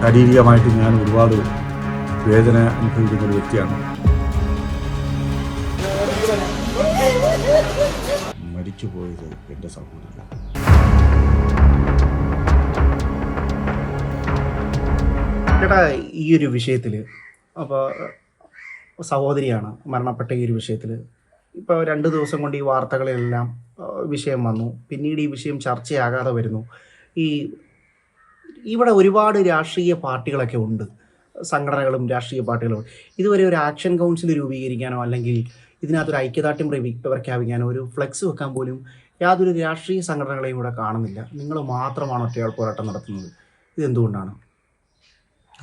ശാരീരികമായിട്ട് ഞാൻ ഒരുപാട് വേദന അനുഭവിക്കുന്ന ഒരു വ്യക്തിയാണ്. മരിച്ചു പോയത് എന്റെ സഹോദരൻ. ചേട്ടാ ഈ ഒരു വിഷയത്തിൽ അപ്പോൾ സഹോദരിയാണ് മരണപ്പെട്ട ഈ ഒരു വിഷയത്തിൽ ഇപ്പോൾ രണ്ട് ദിവസം കൊണ്ട് ഈ വാർത്തകളിലെല്ലാം വിഷയം വന്നു. പിന്നീട് ഈ വിഷയം ചർച്ചയാകാതെ വരുന്നു. ഈ ഇവിടെ ഒരുപാട് രാഷ്ട്രീയ പാർട്ടികളൊക്കെ ഉണ്ട്. സംഘടനകളും രാഷ്ട്രീയ പാർട്ടികളും. ഇതുവരെ ഒരു ആക്ഷൻ കൗൺസിൽ രൂപീകരിക്കാനോ അല്ലെങ്കിൽ ഇതിനകത്തൊരു ഐക്യദാർഢ്യം പ്രഖ്യാപിക്കാനോ ഒരു ഫ്ലെക്സ് വെക്കാൻ പോലും യാതൊരു രാഷ്ട്രീയ സംഘടനകളെയും ഇവിടെ കാണുന്നില്ല. നിങ്ങൾ മാത്രമാണ് ഒറ്റയാൾ പോരാട്ടം നടത്തുന്നത്. ഇതെന്തുകൊണ്ടാണ്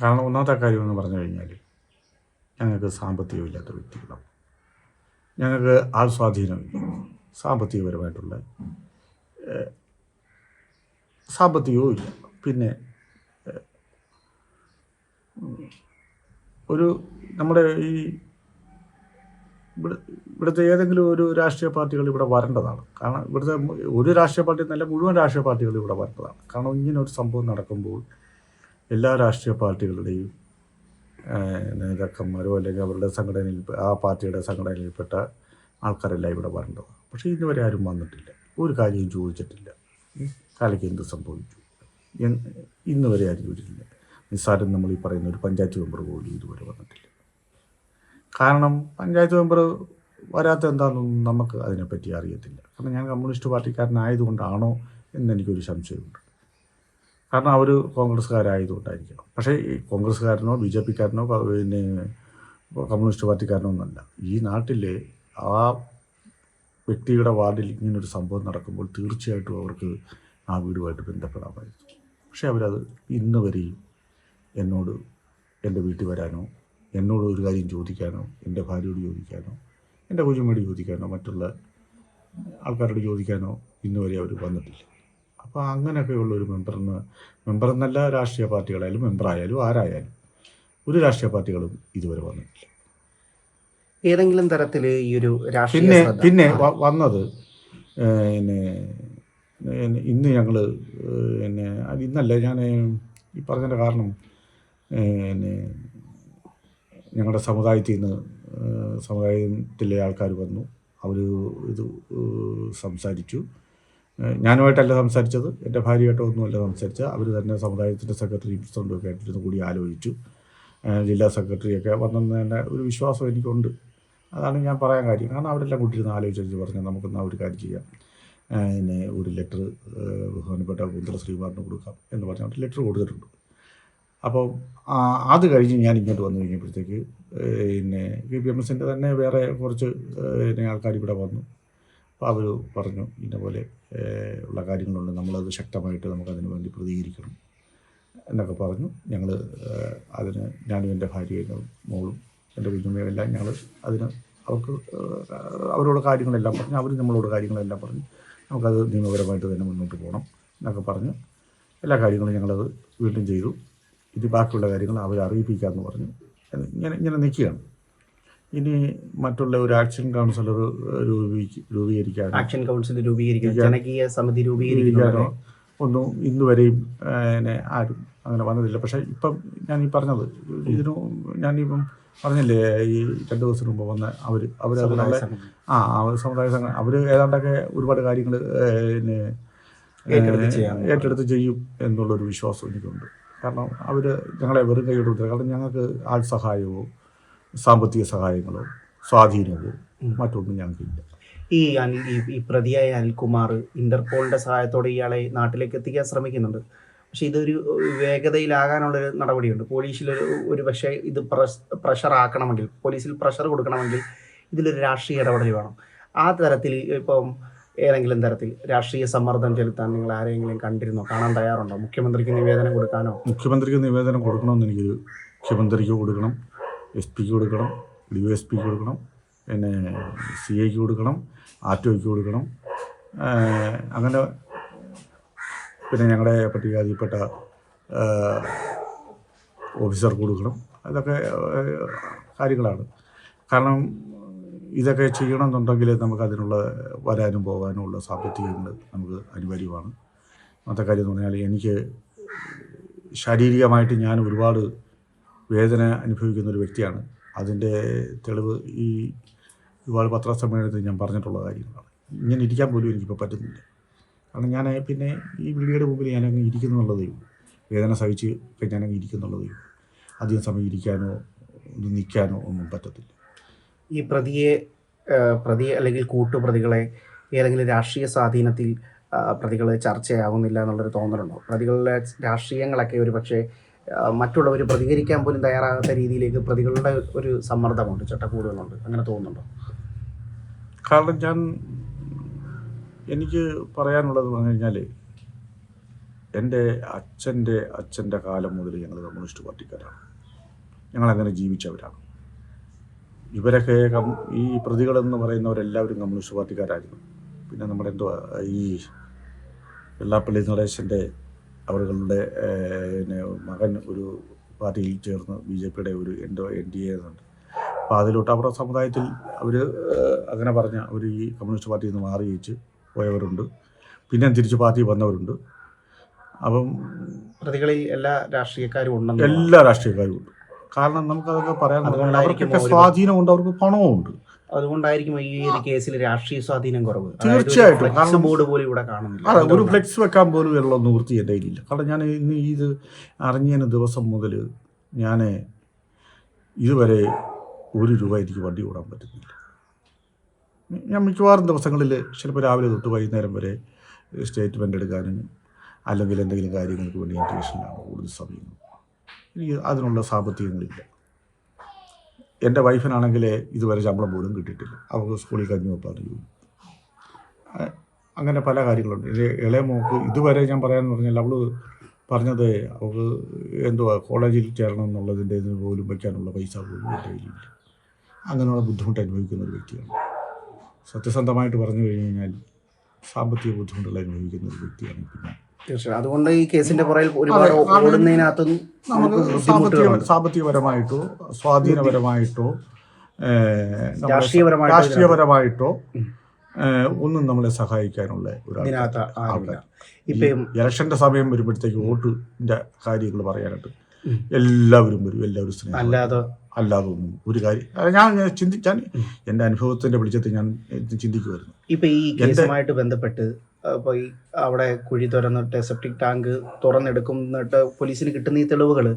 കാരണം ഒന്നാമത്തെ കാര്യം എന്ന് പറഞ്ഞു കഴിഞ്ഞാൽ ഞങ്ങൾക്ക് സാമ്പത്തികമില്ലാത്ത വ്യക്തികളാണ്. ഞങ്ങൾക്ക് ആൾ സ്വാധീനമില്ല സാമ്പത്തികപരമായിട്ടുള്ള സാമ്പത്തികവും ഇല്ല. പിന്നെ ഒരു നമ്മുടെ ഈ ഇവിടെ ഇവിടുത്തെ ഏതെങ്കിലും ഒരു രാഷ്ട്രീയ പാർട്ടികൾ ഇവിടെ വരേണ്ടതാണ്. കാരണം ഇവിടുത്തെ ഒരു രാഷ്ട്രീയ പാർട്ടി എന്നല്ല മുഴുവൻ രാഷ്ട്രീയ പാർട്ടികൾ ഇവിടെ വരേണ്ടതാണ്. കാരണം ഇങ്ങനെ ഒരു സംഭവം നടക്കുമ്പോൾ എല്ലാ രാഷ്ട്രീയ പാർട്ടികളുടെയും നേതാക്കന്മാരോ അല്ലെങ്കിൽ അവരുടെ സംഘടനയിൽ ആ പാർട്ടിയുടെ സംഘടനയിൽപ്പെട്ട ആൾക്കാരെല്ലാം ഇവിടെ വരേണ്ടത് പക്ഷേ ഇതുവരെ ആരും വന്നിട്ടില്ല. ഒരു കാര്യവും ചോദിച്ചിട്ടില്ല. കാലയ്ക്ക് എന്ത് സംഭവിച്ചു? ഇന്നുവരെ ഇന്ന് വരെ ആരും ചോദിച്ചിട്ടില്ല. നിസ്സാരം നമ്മൾ ഈ പറയുന്ന ഒരു പഞ്ചായത്ത് മെമ്പർ പോലും ഇതുവരെ വന്നിട്ടില്ല. കാരണം പഞ്ചായത്ത് മെമ്പർ വരാത്ത എന്താണെന്നൊന്നും നമുക്ക് അതിനെപ്പറ്റി അറിയത്തില്ല. കാരണം ഞാൻ കമ്മ്യൂണിസ്റ്റ് പാർട്ടിക്കാരനായതുകൊണ്ടാണോ എന്നെനിക്കൊരു സംശയമുണ്ട്. കാരണം അവർ കോൺഗ്രസ്സുകാരായതുകൊണ്ടായിരിക്കണം. പക്ഷേ ഈ കോൺഗ്രസ്സുകാരനോ ബി ജെ പിക്കാരനോ പിന്നെ കമ്മ്യൂണിസ്റ്റ് പാർട്ടിക്കാരനോ ഒന്നല്ല. ഈ നാട്ടിലെ ആ വ്യക്തിയുടെ വാർഡിൽ ഇങ്ങനൊരു സംഭവം നടക്കുമ്പോൾ തീർച്ചയായിട്ടും അവർക്ക് ആ വീടുമായിട്ട് ബന്ധപ്പെടാമായിരുന്നു. പക്ഷേ അവരത് ഇന്ന് വരെയും എന്നോട് എന്റെ വീട്ടിൽ വരാനോ എന്നോട് ഒരു കാര്യം ചോദിക്കാനോ എന്റെ ഭാര്യയോട് ചോദിക്കാനോ എന്റെ കുഞ്ഞുമ്മയോട് ചോദിക്കാനോ മറ്റുള്ള ആൾക്കാരോട് ചോദിക്കാനോ ഇന്നുവരെ അവർ വന്നിട്ടില്ല. അപ്പോൾ അങ്ങനെയൊക്കെയുള്ള ഒരു മെമ്പറിന് മെമ്പർ എന്നല്ല രാഷ്ട്രീയ പാർട്ടികളായാലും മെമ്പറായാലും ആരായാലും ഒരു രാഷ്ട്രീയ പാർട്ടികളും ഇതുവരെ വന്നിട്ടില്ല. ഏതെങ്കിലും തരത്തിൽ ഈ ഒരു പിന്നെ പിന്നെ വന്നത് പിന്നെ ഇന്ന് ഞങ്ങൾ പിന്നെ അത് ഇന്നല്ല ഞാൻ ഈ പറഞ്ഞതിന്റെ കാരണം പിന്നെ ഞങ്ങളുടെ സമുദായത്തിൽ നിന്ന് സമുദായത്തിലെ ആൾക്കാർ വന്നു. അവർ ഇത് സംസാരിച്ചു. ഞാനുമായിട്ടല്ല സംസാരിച്ചത്. എന്റെ ഭാര്യയായിട്ടോ ഒന്നുമല്ല സംസാരിച്ചത്. അവർ തന്നെ സമുദായത്തിന്റെ സെക്രട്ടറി പ്രസിഡന്റും ഒക്കെ ആയിട്ടിരുന്ന് കൂടി ആലോചിച്ചു. ജില്ലാ സെക്രട്ടറിയൊക്കെ വന്നെന്ന് തന്നെ ഒരു വിശ്വാസം എനിക്കുണ്ട്. അതാണ് ഞാൻ പറയാൻ കാര്യം. കാരണം അവരെല്ലാം കൂട്ടിയിരുന്ന് ആലോചിച്ചു പറഞ്ഞാൽ നമുക്കൊന്ന് ഒരു കാര്യം ചെയ്യാം. പിന്നെ ഒരു ലെറ്റർ ബഹുമാനപ്പെട്ട കുന്തല ശ്രീകുമാറിന് കൊടുക്കാം എന്ന് പറഞ്ഞ് അവർ ലെറ്റർ കൊടുത്തിട്ടുണ്ട്. അപ്പോൾ അത് കഴിഞ്ഞ് ഞാൻ ഇങ്ങോട്ട് വന്നു കഴിഞ്ഞപ്പോഴത്തേക്ക് പിന്നെ വി പി എം എസിന്റെ തന്നെ വേറെ കുറച്ച് പിന്നെ ആൾക്കാർ ഇവിടെ വന്നു. അപ്പോൾ അവർ പറഞ്ഞു ഇന്ന പോലെ ഉള്ള കാര്യങ്ങളുണ്ട്. നമ്മളത് ശക്തമായിട്ട് നമുക്കതിന് വേണ്ടി പ്രതികരിക്കണം എന്നൊക്കെ പറഞ്ഞു. ഞങ്ങൾ അതിന് ഞാനും എന്റെ ഭാര്യയും മോളും എന്റെ കുഞ്ഞുമ്മയും എല്ലാം ഞങ്ങൾ അതിന് അവർക്ക് അവരോട് കാര്യങ്ങളെല്ലാം പറഞ്ഞു. അവർ നമ്മളോട് കാര്യങ്ങളെല്ലാം പറഞ്ഞു. നമുക്കത് നിയമപരമായിട്ട് തന്നെ മുന്നോട്ട് പോകണം എന്നൊക്കെ പറഞ്ഞു. എല്ലാ കാര്യങ്ങളും ഞങ്ങളത് വീണ്ടും ചെയ്തു. ഇത് ബാക്കിയുള്ള കാര്യങ്ങൾ അവരെ അറിയിപ്പിക്കാമെന്ന് പറഞ്ഞു. ഇങ്ങനെ ഇങ്ങനെ നിൽക്കുകയാണ്. ഇനി മറ്റുള്ള ഒരു ആക്ഷൻ കൗൺസിലർ രൂപീ രൂപീകരിക്കാൻ ആക്ഷൻ കൗൺസിൽ രൂപീകരിക്കുന്നു ജനകീയ സമിതി രൂപീകരിക്കാനോ ഒന്നും ഇന്ന് വരെയും ആരും അങ്ങനെ വന്നതില്ല. പക്ഷേ ഇപ്പം ഞാൻ ഈ പറഞ്ഞത് ഇതിനു ഞാനിപ്പം പറഞ്ഞില്ലേ ഈ രണ്ട് ദിവസത്തിന് മുമ്പ് വന്ന അവർ അവർ അതിനുള്ള ആ അവർ സമുദായ സംഘം. അവർ ഏതാണ്ടൊക്കെ ഒരുപാട് കാര്യങ്ങൾ ഏറ്റെടുത്ത് ചെയ്യും എന്നുള്ളൊരു വിശ്വാസം എനിക്കുണ്ട്. കാരണം അവർ ഞങ്ങളെ വെറും കൈയോട് വിട്ടില്ല കാരണം ഞങ്ങൾക്ക് ആൾ സഹായമോ സാമ്പത്തിക സഹായങ്ങളോ സ്വാധീനമോ മറ്റൊന്നും ഞങ്ങൾക്കില്ല. ഈ അനിൽ ഈ- ഈ പ്രതിയായ അനിൽകുമാർ ഇന്റർപോളിന്റെ സഹായത്തോടെ ഇയാളെ നാട്ടിലേക്ക് എത്തിക്കാൻ ശ്രമിക്കുന്നുണ്ട്. പക്ഷെ ഇതൊരു വേഗതയിലാകാനുള്ളൊരു നടപടിയുണ്ട്. പോലീസിൽ ഒരു ഒരു പക്ഷേ ഇത് പ്രഷർ ആക്കണമെങ്കിൽ പോലീസിൽ പ്രഷർ കൊടുക്കണമെങ്കിൽ ഇതിലൊരു രാഷ്ട്രീയ ഇടപെടൽ വേണം. ആ തരത്തിൽ ഇപ്പം ഏതെങ്കിലും തരത്തിൽ രാഷ്ട്രീയ സമ്മർദ്ദം ചെലുത്താൻ നിങ്ങൾ ആരെങ്കിലും കണ്ടിരുന്നോ? കാണാൻ തയ്യാറുണ്ടോ? മുഖ്യമന്ത്രിക്ക് നിവേദനം കൊടുക്കാനോ? മുഖ്യമന്ത്രിക്ക് നിവേദനം കൊടുക്കണമെന്ന് എനിക്കൊരു മുഖ്യമന്ത്രിക്ക് കൊടുക്കണം എസ് പിക്ക് കൊടുക്കണം ഡി എസ് പിക്ക് കൊടുക്കണം പിന്നെ സി ഐക്ക് കൊടുക്കണം ആർ ടി ഒക്ക് കൊടുക്കണം. അങ്ങനെ പിന്നെ ഞങ്ങളുടെ പട്ടികജാതിയിൽപ്പെട്ട ഏഹ് ഓഫീസർക്ക് കൊടുക്കണം. അതൊക്കെ കാര്യങ്ങളാണ്. കാരണം ഇതൊക്കെ ചെയ്യണമെന്നുണ്ടെങ്കിൽ നമുക്ക് അതിനുള്ള വരാനും പോകാനും ഉള്ള സാമ്പത്തികങ്ങൾ നമുക്ക് അനിവാര്യമാണ്. അന്നത്തെ കാര്യം എന്ന് പറഞ്ഞാൽ എനിക്ക് ശാരീരികമായിട്ട് ഞാൻ ഒരുപാട് വേദന അനുഭവിക്കുന്ന ഒരു വ്യക്തിയാണ്. അതിന്റെ തെളിവ് ഈ ഒരുപാട് പത്രസമ്മേളനത്തിൽ ഞാൻ പറഞ്ഞിട്ടുള്ള കാര്യങ്ങളാണ്. ഇങ്ങനെ ഇരിക്കാൻ പോലും എനിക്കിപ്പോൾ പറ്റുന്നില്ല. കാരണം ഞാൻ പിന്നെ ഈ വീടിയുടെ മുമ്പിൽ ഞാനങ്ങ് ഇരിക്കുന്നുള്ളതേ വേദന സഹിച്ച് ഞാനങ്ങ് ഇരിക്കുന്നുള്ളതേ അധികം സമയം ഇരിക്കാനോ നിൽക്കാനോ ഒന്നും പറ്റത്തില്ല. ഈ പ്രതിയെ പ്രതി അല്ലെങ്കിൽ കൂട്ടുപ്രതികളെ ഏതെങ്കിലും രാഷ്ട്രീയ സ്വാധീനത്തിൽ പ്രതികൾ ചർച്ചയാകുന്നില്ല എന്നുള്ളൊരു തോന്നലുണ്ടോ പ്രതികളുടെ രാഷ്ട്രീയങ്ങളൊക്കെ ഒരു പക്ഷേ മറ്റുള്ളവർ പ്രതികരിക്കാൻ പോലും തയ്യാറാകാത്ത രീതിയിലേക്ക് പ്രതികളുടെ ഒരു സമ്മർദ്ദമുണ്ട് ചട്ടക്കൂടുകളുണ്ട്. അങ്ങനെ തോന്നുന്നുണ്ടോ? കാരണം ഞാൻ എനിക്ക് പറയാനുള്ളത് പറഞ്ഞു കഴിഞ്ഞാൽ എന്റെ അച്ഛന്റെ അച്ഛന്റെ കാലം മുതൽ ഞങ്ങൾ കമ്മ്യൂണിസ്റ്റ് പാർട്ടിക്കാരാണ്. ഞങ്ങളങ്ങനെ ജീവിച്ചവരാണ്. ഇവരൊക്കെ ഈ പ്രതികളെന്ന് പറയുന്നവരെല്ലാവരും കമ്മ്യൂണിസ്റ്റ് പാർട്ടിക്കാരായിരുന്നു. പിന്നെ നമ്മുടെ എന്തുവാ ഈ വെള്ളാപ്പള്ളി നടേശന്റെ അവരുടെ പിന്നെ മകൻ ഒരു പാർട്ടിയിൽ ചേർന്ന് ബി ജെ പിയുടെ ഒരു എന്തോ എൻ ഡി എ എന്നുണ്ട് അപ്പോൾ അതിലോട്ട് അവരുടെ സമുദായത്തിൽ അവർ അങ്ങനെ പറഞ്ഞ അവർ ഈ കമ്മ്യൂണിസ്റ്റ് പാർട്ടിയിൽ നിന്ന് മാറി വെച്ച് പോയവരുണ്ട്. പിന്നെ തിരിച്ച് പാർട്ടി വന്നവരുണ്ട്. അപ്പം പ്രതികളിൽ എല്ലാ രാഷ്ട്രീയക്കാരും ഉണ്ടെന്ന് എല്ലാ രാഷ്ട്രീയക്കാരും ഉണ്ട്. കാരണം നമുക്കതൊക്കെ പറയാൻ അതുകൊണ്ടായിരിക്കും അവർക്കൊക്കെ ഉണ്ട് സ്വാധീനമുണ്ട് അവർക്ക് പണവും ഉണ്ട് അതുകൊണ്ടായിരിക്കും ഈ ഒരു കേസിൽ രാഷ്ട്രീയ സ്വാധീനം കുറവ്. തീർച്ചയായിട്ടും. കാരണം- ബോർഡ് പോലും ഇവിടെ കാണുന്നില്ല. അതെ ഒരു? ഫ്ലെക്സ് വെക്കാൻ പോലും ഉള്ള നിവൃത്തി എന്റെ കയ്യിലില്ല. കാരണം ഞാൻ ഇന്ന് ഇത് അറിഞ്ഞതിന് ദിവസം മുതൽ ഞാൻ ഇതുവരെ ഒരു രൂപ എനിക്ക് വണ്ടി ഓടാൻ പറ്റുന്നില്ല. ഞാൻ മിക്കവാറും ദിവസങ്ങളിൽ ചിലപ്പോൾ രാവിലെ തൊട്ട് വൈകുന്നേരം വരെ സ്റ്റേറ്റ്മെന്റ് എടുക്കാനും അല്ലെങ്കിൽ എന്തെങ്കിലും കാര്യങ്ങൾക്ക് വേണ്ടി ഞാൻ ട്യൂഷനിലാണ് കൂടുതൽ സമയം. എനിക്ക് അതിനുള്ള സാമ്പത്തികങ്ങളില്ല. എന്റെ വൈഫിനാണെങ്കിൽ ഇതുവരെ ശമ്പളം പോലും കിട്ടിയിട്ടില്ല. അവർക്ക് സ്കൂളിൽ കഞ്ഞി വെപ്പാണ് ജോലി അങ്ങനെ പല കാര്യങ്ങളുണ്ട്. ഇളയ മോക്ക് ഇതുവരെ ഞാൻ പറയാമെന്ന് പറഞ്ഞാൽ അവൾ പറഞ്ഞത് അവൾക്ക് എന്തുവാ കോളേജിൽ ചേരണം എന്നുള്ളതിന്റെ ഇതിന് പോലും വയ്ക്കാനുള്ള പൈസ പോലും എന്റെ കയ്യിലില്ല. അങ്ങനെയുള്ള ബുദ്ധിമുട്ട് അനുഭവിക്കുന്ന ഒരു വ്യക്തിയാണ്. സത്യസന്ധമായിട്ട് പറഞ്ഞു കഴിഞ്ഞു കഴിഞ്ഞാൽ സാമ്പത്തിക ബുദ്ധിമുട്ടുകൾ അനുഭവിക്കുന്ന ഒരു വ്യക്തിയാണ് പിന്നെ തീർച്ചയായും. അതുകൊണ്ട് ഈ കേസിന്റെ പുറകിൽ ഒരുപാട് നമുക്ക് സാമ്പത്തിക സാമ്പത്തികപരമായിട്ടോ സ്വാധീനപരമായിട്ടോ രാഷ്ട്രീയപരമായിട്ടോ ഒന്നും നമ്മളെ സഹായിക്കാനുള്ള ഒരു ഇലക്ഷന്റെ സമയം വരുമ്പോഴത്തേക്ക് വോട്ടിന്റെ കാര്യങ്ങൾ പറയാനായിട്ട്. എല്ലാവരും വരും എല്ലാവരും സ്നേഹം അല്ലാതെ അല്ലാതെ ഒന്നും ഒരു കാര്യം ഞാൻ ഞാൻ ചിന്തിച്ചാൽ എന്റെ അനുഭവത്തിന്റെ വെളിച്ചത്തിൽ ഞാൻ ചിന്തിക്കുമായിരുന്നു ഇപ്പൊ ഈ കേസുമായിട്ട് ബന്ധപ്പെട്ട് ഈ അവിടെ കുഴി തുറന്നിട്ട് സെപ്റ്റിക് ടാങ്ക് തുറന്നെടുക്കുന്നിട്ട് പോലീസിന് കിട്ടുന്ന ഈ തെളിവുകൾ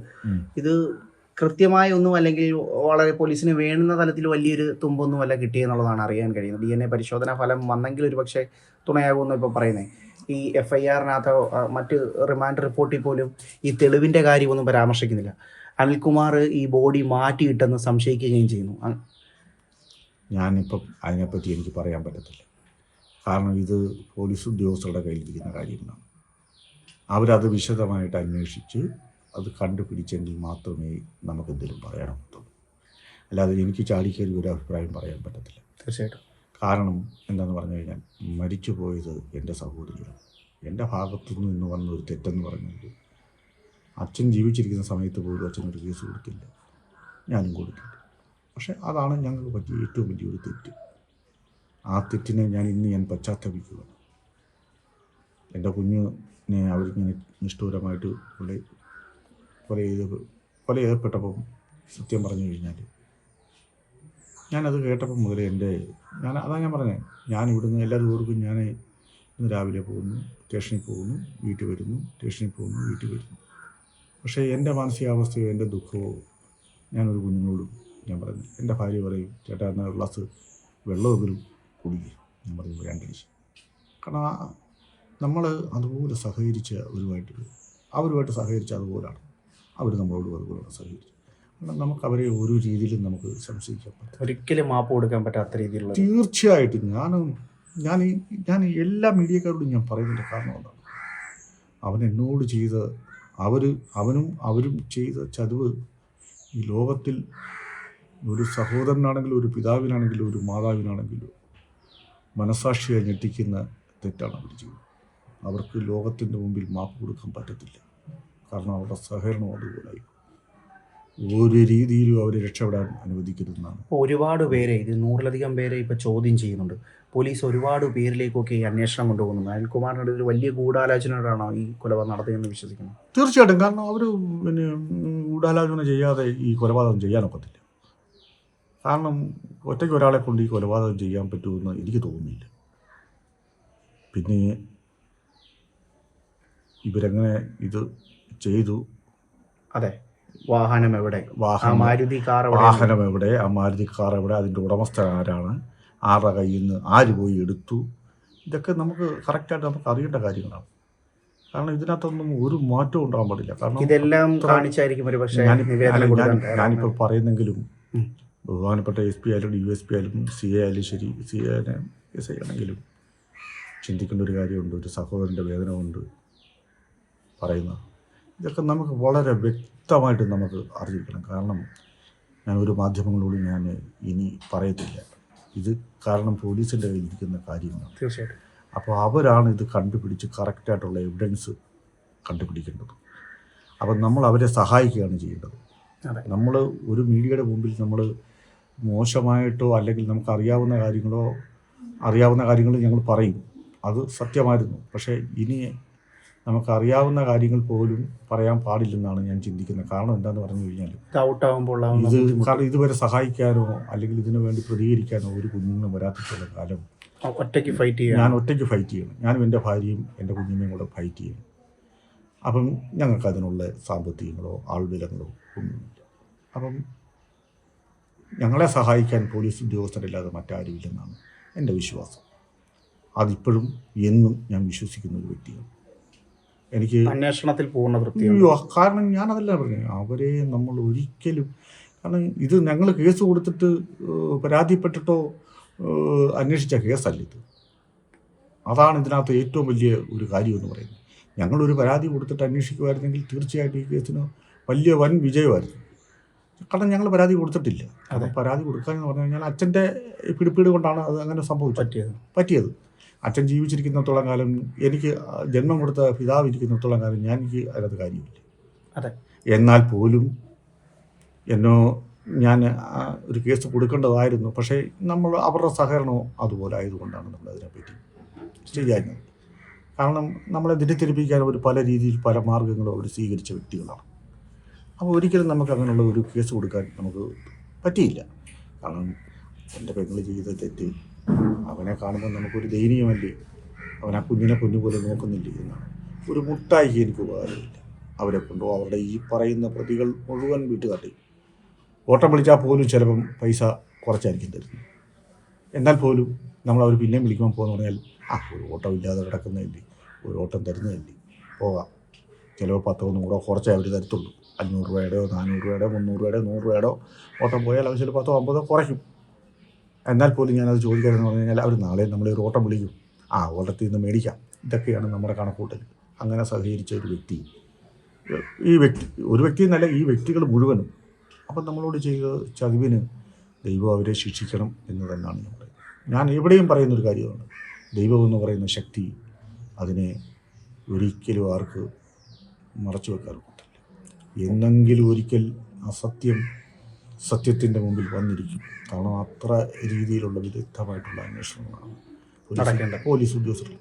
ഇത് കൃത്യമായ ഒന്നും അല്ലെങ്കിൽ വളരെ പോലീസിന് വേണ്ടുന്ന തലത്തിൽ വലിയൊരു തുമ്പൊന്നും അല്ല കിട്ടിയെന്നുള്ളതാണ് അറിയാൻ കഴിയുന്നത്. ഡി എൻ എ പരിശോധനാ ഫലം വന്നെങ്കിൽ ഒരു പക്ഷേ തുണയാകുമെന്ന് ഇപ്പോൾ പറയുന്നത് ഈ എഫ് ഐ ആറിനകത്തോ മറ്റ് റിമാൻഡ് റിപ്പോർട്ടിൽ പോലും ഈ തെളിവിന്റെ കാര്യമൊന്നും പരാമർശിക്കുന്നില്ല. അനിൽകുമാർ ഈ ബോഡി മാറ്റിയിട്ടെന്ന് സംശയിക്കുകയും ചെയ്യുന്നു. ഞാനിപ്പം അതിനെപ്പറ്റി എനിക്ക് പറയാൻ പറ്റത്തില്ല. കാരണം ഇത് പോലീസ് ഉദ്യോഗസ്ഥരുടെ കയ്യിലിരിക്കുന്ന കാര്യങ്ങളാണ്. അവരത് വിശദമായിട്ട് അന്വേഷിച്ച് അത് കണ്ടുപിടിച്ചെങ്കിൽ മാത്രമേ നമുക്കെന്തെങ്കിലും പറയാനുള്ളൂ അല്ലാതെ എനിക്ക് ചാടിക്കയറി ഒരു അഭിപ്രായം പറയാൻ പറ്റത്തില്ല. തീർച്ചയായിട്ടും. കാരണം എന്താണെന്ന് പറഞ്ഞു കഴിഞ്ഞാൽ മരിച്ചു പോയത് എന്റെ സഹോദരിയാണ്. എന്റെ ഭാഗത്തു നിന്ന് വന്ന ഒരു തെറ്റെന്ന് പറഞ്ഞത് അച്ഛൻ ജീവിച്ചിരിക്കുന്ന സമയത്ത് പോലും അച്ഛൻ ഒരു കേസ് കൊടുത്തില്ല. ഞാനും കൊടുത്തില്ല. പക്ഷേ അതാണ് ഞങ്ങൾക്ക് പറ്റിയ ഏറ്റവും വലിയൊരു തെറ്റ്. ആ തെറ്റിനെ ഞാൻ ഇന്ന് ഞാൻ പശ്ചാത്തപിക്കുകയാണ് എന്റെ കുഞ്ഞിനെ അവരിങ്ങനെ നിഷ്ഠൂരമായിട്ട് കൊല കൊല ചെയ്ത് കൊല ചെയ്യപ്പെട്ടപ്പം സത്യം പറഞ്ഞു കഴിഞ്ഞാൽ ഞാനത് കേട്ടപ്പം മുതലേ എന്റെ ഞാൻ അതാ ഞാൻ പറഞ്ഞത് ഞാൻ ഇവിടുന്ന് എല്ലാ ഞാൻ ഇന്ന് രാവിലെ പോകുന്നു സ്റ്റേഷനിൽ പോകുന്നു വീട്ടിൽ വരുന്നു സ്റ്റേഷനിൽ പോകുന്നു വീട്ടിൽ വരുന്നു. പക്ഷേ എന്റെ മാനസികാവസ്ഥയോ എന്റെ ദുഃഖമോ ഞാനൊരു കുഞ്ഞിനോടും ഞാൻ പറഞ്ഞു എന്റെ ഭാര്യ പറയും ചേട്ടാ എന്നാൽ ഗ്ലാസ് വെള്ളമെങ്കിലും കുടിക്കുക നമ്മൾ വേണ്ടില്ല കാരണം നമ്മൾ അതുപോലെ സഹകരിച്ച ഒരുമായിട്ട് അവരുമായിട്ട് സഹകരിച്ച അതുപോലാണ്. അവർ നമ്മളോട് അതുപോലെ സഹകരിച്ചു. കാരണം നമുക്ക് അവരെ ഒരു രീതിയിലും നമുക്ക് സംശയിക്കാൻ പറ്റും ഒരിക്കലും മാപ്പ് കൊടുക്കാൻ പറ്റാത്ത രീതിയിലുള്ള തീർച്ചയായിട്ടും ഞാൻ ഞാൻ ഞാൻ എല്ലാ മീഡിയക്കാരോടും ഞാൻ പറയുന്നുണ്ട് കാരണം എന്താണ് അവൻ എന്നോട് ചെയ്ത അവർ അവനും അവരും ചെയ്ത ചതിവ് ഈ ലോകത്തിൽ ഒരു സഹോദരനാണെങ്കിലും ഒരു പിതാവിനാണെങ്കിലും ഒരു മാതാവിനാണെങ്കിലും മനസാക്ഷിയെ ഞെട്ടിക്കുന്ന തെറ്റാണ് അവർ ചെയ്യുന്നത്. അവർക്ക് ലോകത്തിന്റെ മുമ്പിൽ മാപ്പ് കൊടുക്കാൻ പറ്റത്തില്ല. കാരണം അവരുടെ സഹകരണം അതുപോലായി ഒരു രീതിയിലും അവരെ രക്ഷപ്പെടാൻ അനുവദിക്കരുതെന്നാണ്. ഒരുപാട് പേരെ ഇത് നൂറിലധികം പേരെ ഇപ്പോൾ ചോദ്യം ചെയ്യുന്നുണ്ട്. പോലീസ് ഒരുപാട് പേരിലേക്കൊക്കെ ഈ അന്വേഷണം കൊണ്ടുപോകുന്നുണ്ട്. അനിൽകുമാറിനോട് ഒരു വലിയ ഗൂഢാലോചനയോടാണോ ഈ കൊലപാതകം നടത്തിയെന്ന് വിശ്വസിക്കുന്നത്? തീർച്ചയായിട്ടും. കാരണം അവർ പിന്നെ ഗൂഢാലോചന ചെയ്യാതെ ഈ കൊലപാതകം ചെയ്യാനൊക്കത്തില്ല. കാരണം ഒറ്റയ്ക്ക് ഒരാളെ കൊണ്ട് ഈ കൊലപാതകം ചെയ്യാൻ പറ്റുമെന്ന് എനിക്ക് തോന്നുന്നില്ല. പിന്നെ ഇവരെങ്ങനെ ഇത് ചെയ്തു. അതെ. വാഹനം എവിടെ? വാഹനം. മാരുതി കാർ എവിടെ? വാഹനം എവിടെ? ആ മാരുതി കാർ എവിടെ? അതിന്റെ ഉടമസ്ഥൻ ആരാണ്? ആരുടെ കയ്യിൽ നിന്ന് ആര് പോയി എടുത്തു? ഇതൊക്കെ നമുക്ക് കറക്റ്റായിട്ട് നമുക്ക് അറിയേണ്ട കാര്യങ്ങളാണ്. കാരണം ഇതിനകത്തൊന്നും ഒരു മാറ്റവും ഉണ്ടാകാൻ പാടില്ല. കാരണം ഇതെല്ലാം കാണിച്ചായിരിക്കും ഒരു പക്ഷേ ഞാനിപ്പോൾ പറയുന്നെങ്കിലും. ബഹുമാനപ്പെട്ട എസ് പി ആയാലും യു എസ് പി ആയാലും സി എ ആയാലും ശരി സി എ എസ് ഐ ആണെങ്കിലും ചിന്തിക്കേണ്ട ഒരു കാര്യമുണ്ട് ഒരു സഹോദരന്റെ വേദന കൊണ്ട് പറയുന്ന. ഇതൊക്കെ നമുക്ക് വളരെ വ്യക്തമായിട്ട് നമുക്ക് അറിയിക്കണം കാരണം ഞാൻ ഒരു മാധ്യമങ്ങളോടും ഞാൻ ഇനി പറയത്തില്ല. ഇത് കാരണം പോലീസിന്റെ കയ്യിൽ ഇരിക്കുന്ന കാര്യങ്ങളാണ് തീർച്ചയായിട്ടും. അപ്പോൾ അവരാണ് ഇത് കണ്ടുപിടിച്ച് കറക്റ്റായിട്ടുള്ള എവിഡൻസ് കണ്ടുപിടിക്കേണ്ടത്. അപ്പം നമ്മൾ അവരെ സഹായിക്കുകയാണ് ചെയ്യേണ്ടത്. നമ്മൾ ഒരു മീഡിയയുടെ മുമ്പിൽ നമ്മൾ മോശമായിട്ടോ അല്ലെങ്കിൽ നമുക്ക് അറിയാവുന്ന കാര്യങ്ങളോ അറിയാവുന്ന കാര്യങ്ങൾ ഞങ്ങൾ പറയും. അത് സത്യമായിരുന്നു. പക്ഷേ ഇനി നമുക്ക് അറിയാവുന്ന കാര്യങ്ങൾ പോലും പറയാൻ പാടില്ലെന്നാണ് ഞാൻ ചിന്തിക്കുന്നത്. കാരണം എന്താണെന്ന് പറഞ്ഞു കഴിഞ്ഞാൽ ഉണ്ടാവുന്ന ഇത് കാരണം ഇതുവരെ സഹായിക്കാനോ അല്ലെങ്കിൽ ഇതിനു വേണ്ടി പ്രതികരിക്കാനോ ഒരു കുഞ്ഞിനും വരാത്തിട്ടുള്ള കാലം ഒറ്റയ്ക്ക് ഫൈറ്റ് ചെയ്യണം. ഞാൻ ഒറ്റയ്ക്ക് ഫൈറ്റ് ചെയ്യണം. ഞാനും എന്റെ ഭാര്യയും എന്റെ കുഞ്ഞിനെയും കൂടെ ഫൈറ്റ് ചെയ്യണം. അപ്പം ഞങ്ങൾക്ക് അതിനുള്ള സാമ്പത്തികങ്ങളോ ആൾബലങ്ങളോ ഒന്നുമില്ല. അപ്പം ഞങ്ങളെ സഹായിക്കാൻ പോലീസ് ഉദ്യോഗസ്ഥരല്ലാതെ മറ്റാരുമില്ലെന്നാണ് എന്റെ വിശ്വാസം. അതിപ്പോഴും എന്നും ഞാൻ വിശ്വസിക്കുന്ന ഒരു വ്യക്തിയാണ്. എനിക്ക് അന്വേഷണത്തിൽ പൂർണ അയ്യോ കാരണം ഞാനതല്ല പറഞ്ഞു. അവരെ നമ്മൾ ഒരിക്കലും കാരണം ഇത് ഞങ്ങൾ കേസ് കൊടുത്തിട്ട് പരാതിപ്പെട്ടിട്ടോ അന്വേഷിച്ച കേസല്ല ഇത്. അതാണ് ഇതിനകത്ത് ഏറ്റവും വലിയ ഒരു കാര്യം എന്ന് പറയുന്നത്. ഞങ്ങളൊരു പരാതി കൊടുത്തിട്ട് അന്വേഷിക്കുമായിരുന്നെങ്കിൽ തീർച്ചയായിട്ടും ഈ കേസിന് വലിയ വൻ വിജയമായിരുന്നു. കാരണം ഞങ്ങൾ പരാതി കൊടുത്തിട്ടില്ല. അതെ. പരാതി കൊടുക്കാൻ എന്ന് പറഞ്ഞു കഴിഞ്ഞാൽ അച്ഛന്റെ പിടിപ്പീട് കൊണ്ടാണ് അത് അങ്ങനെ സംഭവിച്ചത്. പറ്റിയത്. പറ്റിയത്. അച്ഛൻ ജീവിച്ചിരിക്കുന്നിടത്തോളം കാലം എനിക്ക് ജന്മം കൊടുത്ത പിതാവ് ഇരിക്കുന്നിടത്തോളം കാലം ഞാൻ എനിക്ക് അതിനകത്ത് കാര്യമില്ല. അതെ. എന്നാൽ പോലും എന്നോ ഞാൻ ഒരു കേസ് കൊടുക്കേണ്ടതായിരുന്നു. പക്ഷേ നമ്മൾ അവരുടെ സഹകരണവും അതുപോലെ ആയതുകൊണ്ടാണ് നമ്മൾ അതിനെപ്പറ്റി ചെയ്യാഞ്ഞത്. കാരണം നമ്മളെ തെറ്റിദ്ധരിപ്പിക്കാൻ അവർ പല രീതിയിൽ പല മാർഗങ്ങളും അവർ സ്വീകരിച്ച വ്യക്തികളാണ്. അപ്പോൾ ഒരിക്കലും നമുക്ക് അങ്ങനെയുള്ള ഒരു കേസ് കൊടുക്കാൻ നമുക്ക് പറ്റിയില്ല. കാരണം എന്റെ പെങ്ങൾ ചെയ്ത തെറ്റ് അവനെ കാണുമ്പോൾ നമുക്കൊരു ദയനീയമല്ലേ അവൻ ആ കുഞ്ഞിനെ കുഞ്ഞുപോലെ നോക്കുന്നില്ലേ എന്നാണ്. ഒരു മുട്ടായിക്ക് എനിക്ക് ഉപകാരമില്ല. അവരെ കൊണ്ടോ അവരുടെ ഈ പറയുന്ന പ്രതികൾ മുഴുവൻ വീട്ടുകാട്ടി ഓട്ടം വിളിച്ചാൽ പോലും ചിലപ്പം പൈസ കുറച്ചായിരിക്കും തരുന്നത്. എന്നാൽ പോലും നമ്മൾ അവർ പിന്നെയും വിളിക്കുമ്പോൾ പോകുന്ന പറഞ്ഞാൽ ആ ഒരു ഓട്ടം ഇല്ലാതെ കിടക്കുന്നതല്ലേ? ഒരു ഓട്ടം തരുന്നതല്ലേ? പോകാം. ചിലപ്പോൾ പത്തോ നൂറോ കുറച്ചേ അവർ തരത്തുള്ളൂ. അഞ്ഞൂറ് രൂപയുടെയോ നാനൂറ് രൂപയുടെയോ മുന്നൂറ് രൂപയുടെയോ നൂറ് രൂപയുടെയോ ഓട്ടം പോയാൽ അവർ ചിലപ്പോൾ പത്തോ അമ്പതോ കുറയ്ക്കും. എന്നാൽ പോലും ഞാനത് ചോദിക്കാനെന്ന് പറഞ്ഞു കഴിഞ്ഞാൽ അവർ നാളെ നമ്മൾ ഒരു ഓട്ടം വിളിക്കും. ആ ഓട്ടത്തിൽ നിന്ന് മേടിക്കാം. ഇതൊക്കെയാണ് നമ്മുടെ കണക്കൂട്ടൽ. അങ്ങനെ സഹകരിച്ച ഒരു വ്യക്തി. ഈ വ്യക്തി ഒരു വ്യക്തി എന്നല്ല ഈ വ്യക്തികൾ മുഴുവനും. അപ്പം നമ്മളോട് ചെയ്ത ചതിവിന് ദൈവം അവരെ ശിക്ഷിക്കണം എന്ന് തന്നെയാണ് ഞാൻ പറയുന്നത്. ഞാൻ എവിടെയും പറയുന്ന ഒരു കാര്യമാണ്. ദൈവം എന്ന് പറയുന്ന ശക്തി അതിനെ ഒരിക്കലും ആർക്ക് മറച്ചു വെക്കാൻ പറ്റില്ല എന്നെങ്കിലും ഒരിക്കൽ അസത്യം സത്യത്തിന്റെ മുമ്പിൽ വന്നിരിക്കും. കാരണം അത്ര രീതിയിലുള്ള വിദഗ്ധമായിട്ടുള്ള അന്വേഷണങ്ങളാണ് പോലീസ് പോലീസ് ഉദ്യോഗസ്ഥർ.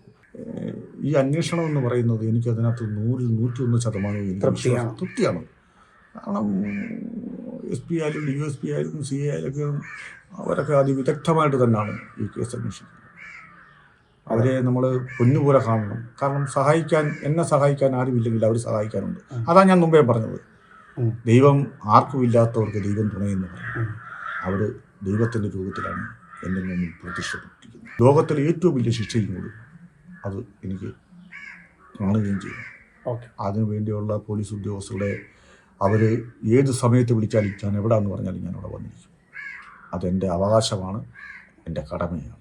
ഈ അന്വേഷണം എന്ന് പറയുന്നത് എനിക്ക് അതിനകത്ത് നൂറിൽ നൂറ്റിയൊന്ന് ശതമാനവും ശതമാനം തൃപ്തിയാണ്. തൃപ്തിയാണ്. കാരണം എസ് പി ആയാലും ഡി എസ് പി ആയാലും സി എ ആയാലും അവരൊക്കെ അതിവിദഗ്ധമായിട്ട് തന്നെയാണ് ഈ കേസ് അന്വേഷിക്കുന്നത്. അവരെ നമ്മൾ പൊന്നുപോലെ കാണണം. കാരണം സഹായിക്കാൻ എന്നെ സഹായിക്കാൻ ആരുമില്ലെങ്കിൽ അവർ സഹായിക്കാനുണ്ട്. അതാണ് ഞാൻ മുമ്പേ പറഞ്ഞത്. ദൈവം ആർക്കും ഇല്ലാത്തവർക്ക് ദൈവം തുണയെന്ന് പറയും ഉം. അവർ ദൈവത്തിന്റെ രൂപത്തിലാണ് എന്റെ മുന്നിൽ പ്രത്യക്ഷപ്പെട്ടിരിക്കുന്നത് ലോകത്തിലെ ഏറ്റവും വലിയ ശിക്ഷയും കൂടി അത് എനിക്ക് കാണുകയും ചെയ്യും. അതിനുവേണ്ടിയുള്ള അതിനു വേണ്ടിയുള്ള പോലീസ് ഉദ്യോഗസ്ഥരുടെ അവർ ഏത് സമയത്ത് വിളിച്ചാലും ഞാൻ എവിടെയാണെന്ന് പറഞ്ഞാലും ഞാൻ അവിടെ വന്നിരിക്കും. അതെന്റെ അവകാശമാണ് എന്റെ കടമയാണ്.